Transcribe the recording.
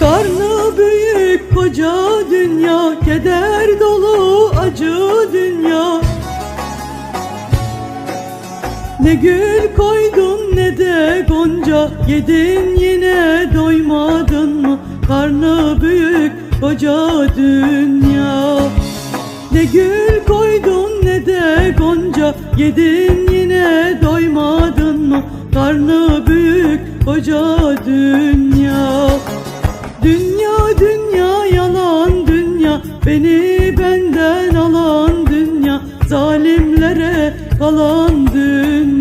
Karnı büyük koca dünya Keder dolu acı dünya. Ne gül koydun ne de gonca Yedin yine doymadın mı? Karnı büyük koca dünya. Ne gül koydun ne de gonca Yedin yine doymadın mı? Karnı büyük koca dünya. Dünya dünya yalan dünya Beni benden alan dünya Zalimlere kalan dünya